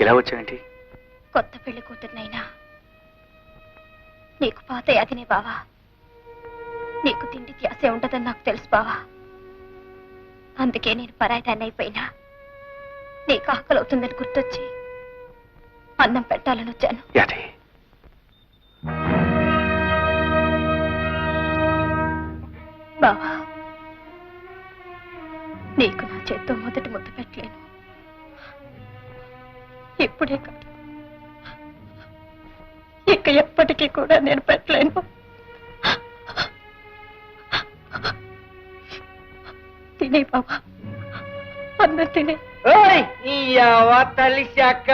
ఇలా వచ్చావేంటి? కొత్త పెళ్ళి కూతుర్నైనా. నీకు పాత యాదినే బావా. నీకు తిండి ధ్యాసే ఉండదని నాకు తెలుసు బావా. అందుకే నేను పరాయిదాన్ని అయిపోయినా నీకు ఆకలి అవుతుందని గుర్తొచ్చి అన్నం పెట్టాలని వచ్చాను. యాది బావా నీకు నా చేత్తో మొదటి ముద్ద పెట్టలేను. ఇప్పుడే కాదు ఇక ఎప్పటికీ కూడా నేను పెట్టలేను. తినే బాబా అందరు తినే. ఓయ్ ఈ యవ్వ తల్లి శాఖ.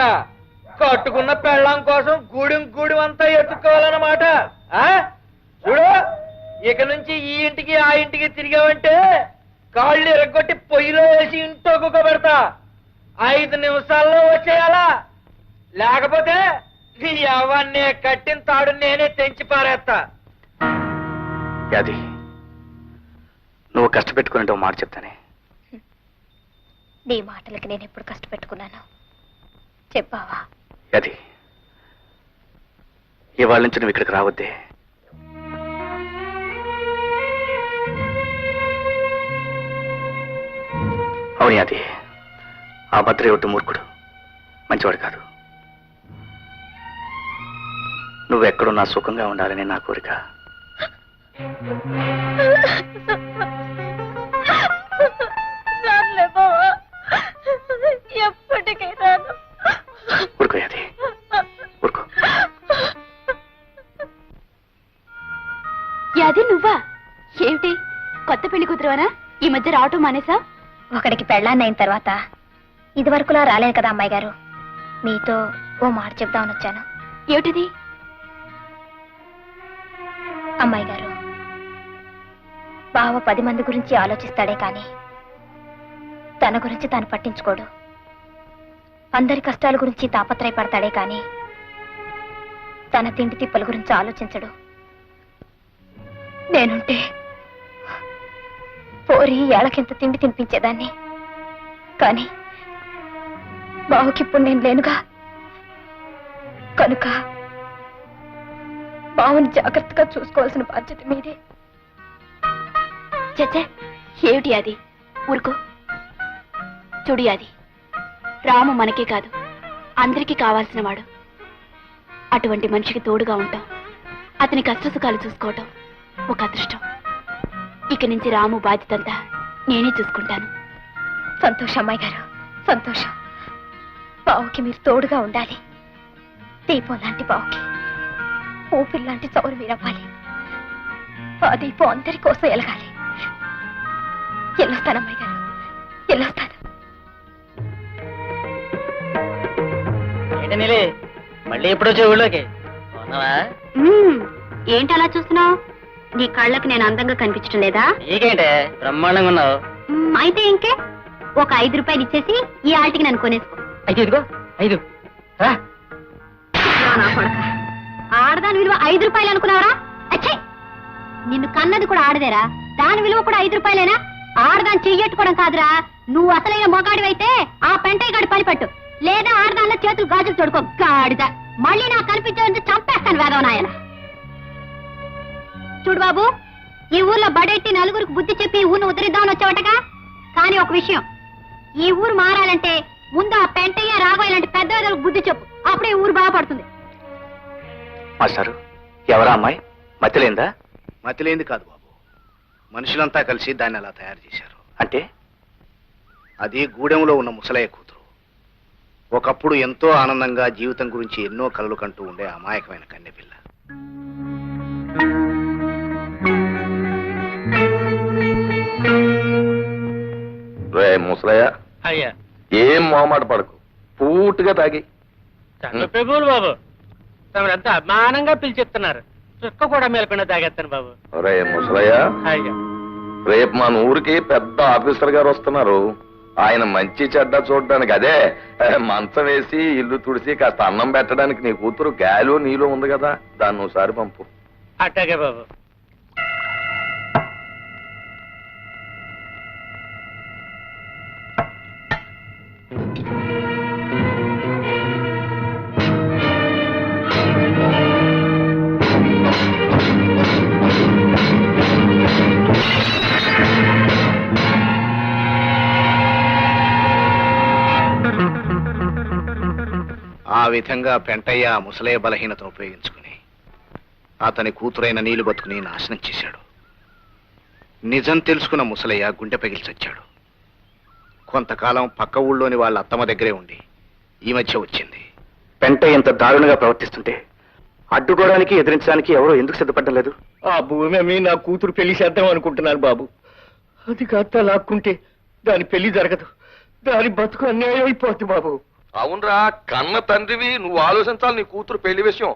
కట్టుకున్న పెళ్ళం కోసం గూడెం గూడెం అంతా ఎత్తుకోవాలన్నమాట ఆ? చూడు ఇక నుంచి ఈ ఇంటికి ఆ ఇంటికి తిరిగావంటే కాళ్ళు ఎరగొట్టి పొయ్యిలో వేసి ఇంట్లో కుక్క పెడతా ఐదు నిమిషాల్లో వచ్చేయాలా? లేకపోతే నీ యవ్వన్నే కట్టిన తాడు నేనే తెంచి పారేస్తా. యాది నువ్వు కష్టపెట్టుకుని ఒక మాట చెప్తానే. నీ మాటలకి నేను ఎప్పుడు కష్టపెట్టుకున్నాను? చెప్పావా? యాది ఇవాళ నుంచి నువ్వు ఇక్కడికి రావద్దే. అవును యాది. ఆ భద్ర ఒట్టు మూర్ఖుడు. మంచివాడు కాదు. నువ్వు ఎక్కడున్నా సుఖంగా ఉండాలని నా కోరిక. ఊరుకో యాది. అది నువ్వా? ఏమిటి? కొత్త పెళ్ళి కూతురువనా? ఈ మధ్య రావటం మానేసా? ఒకడికి పెళ్ళాన్నైన తర్వాత ఇదివరకులా రాలేదు కదా అమ్మాయి గారు. మీతో ఓ మాట చెప్దామని వచ్చాను. ఏమిటిది? అమ్మాయి గారు బావ పది మంది గురించి ఆలోచిస్తాడే కానీ తన గురించి తాను పట్టించుకోడు. అందరి కష్టాల గురించి తాపత్రయపడతాడే కానీ తన తిండి తిప్పల గురించి ఆలోచించడు. నేనుంటే పోరి ఏళ్ళకింత తిండి తినిపించేదాన్ని. కానీ బావుకిప్పుడు నేను లేనుగా. కనుక బావుని జాగ్రత్తగా చూసుకోవాల్సిన బాధ్యత మీదే. చచ్చే ఏమిటి అది? ఊరుకో. చూడు అది రాము మనకే కాదు అందరికీ కావాల్సిన వాడు. అటువంటి మనిషికి తోడుగా ఉంటాం. అతని కష్టసుఖాలు చూసుకోవటం ఒక అదృష్టం. ఇక నుంచి రాము బాధ్యతంతా నేనే చూసుకుంటాను. సంతోషం అమ్మాయి గారు సంతోషం. బావుకి మీరు తోడుగా ఉండాలి. దీపం లాంటి బావుకి ఊపిరి లాంటి చౌరు మీరవ్వాలి ఆ దీపం అందరి కోసం ఎలగాలి. వెళ్ళొస్తాను అమ్మాయి గారు. వెళ్ళొస్తాను ఏంటి నీలి? మళ్ళీ ఎప్పుడు వచ్చే ఊళ్ళోకి? ఉన్నావా ఏంటి అలా చూస్తున్నావు? నీ కళ్ళకి నేను అందంగా కనిపించడం లేదా? నీకేంటే? బ్రహ్మాండంగా ఉన్నావు. అయితే ఇంకే? ఒక ఐదు రూపాయలు ఇచ్చేసి ఈ ఆటికి నన్ను కొనేసుకో. అయితే ఇదిగో ఐదు. రా. ఆడదాని విలువ ఐదు రూపాయలు అనుకున్నావరా? అచ్చే. నిన్ను కన్నది కూడా ఆడదేరా. దాని విలువ కూడా ఐదు రూపాయలేనా? ఆడదాని చెయ్యట్టుకోవడం కాదురా. నువ్వు అసలైన మొగాడివైతే ఆ పెంటయ్య గడి పనిపట్టు లేదా ఆడదానిలో చేతులు గాజులు తోడుకో గాడిద. మళ్ళీ నాకు కనిపించే చంపేస్తాను వేదవ నాయన. చూడు బాబు ఈ ఊర్లో బడెట్టి నలుగురికి బుద్ధి చెప్పి ఊరిని ఉద్ధరిద్దామని వచ్చావటగా? కానీ ఒక విషయం. ఈ ఊరు మారాలంటే ముందు ఆ పెంటయ్య రాఘవ ఇలాంటి పెద్ద బుద్ధి చెప్పు. అప్పుడే ఊరు బాగుపడుతుంది. మాస్టారు ఎవరా అమ్మాయి? మతిలేందా? మతిలేంది కాదు బాబు. మనుషులంతా కలిసి దాన్ని అలా తయారు చేశారు. అంటే? అది గూడెంలో ఉన్న ముసలయ్య కూతురు. ఒకప్పుడు ఎంతో ఆనందంగా జీవితం గురించి ఎన్నో కలలు కంటూ ఉండే అమాయకమైన కన్నెపిల్ల. రే ముసలయ్య. అయ్యా. మొహమాట పడకు. పూర్తిగా తాగి. ప్రభువులు బాబు. తమరంతా అభిమానంగా పిలిచెప్తున్నారు చుక్క కూడా మేలకుండా తాగేస్తాను బాబు. రే ముసలయ్య. రేపు మన ఊరికి పెద్ద ఆఫీసర్ గారు వస్తున్నారు. ఆయన మంచి చెడ్డ చూడడానికి అదే మంచం వేసి ఇల్లు తుడిసి కాస్త అన్నం పెట్టడానికి నీ కూతురు గాలి నీలో ఉంది కదా. దాన్ని ఒకసారి పంపు. అట్టాగే బాబు. ఆ విధంగా పెంటయ్య ఆ ముసలయ్య బలహీనతను ఉపయోగించుకుని అతని కూతురైన నీళ్ళు బతుకుని నాశనం చేశాడు. నిజం తెలుసుకున్న ముసలయ్య గుండె పగిలిచొచ్చాడు కొంతకాలం పక్క ఊళ్ళోని వాళ్ళ అత్తమ్మ దగ్గరే ఉండి ఈ మధ్య వచ్చింది. పెంట ఇంత దారుణంగా ప్రవర్తిస్తుంటే అడ్డుకోవడానికి ఎదిరించడానికి ఎవరో ఎందుకు సిద్ధపడడం లేదు? ఆ భూమి అమ్మి నా కూతురు పెళ్ళి చేద్దాం అనుకుంటున్నాను బాబు. అది కాస్త లాక్కుంటే దాని పెళ్ళి జరగదు. దాని బతుకు అన్యాయం అయిపోద్ది బాబు. అవునరా కన్న తండ్రివి నువ్వు ఆలోచించాలి నీ కూతురు పెళ్ళి విషయం.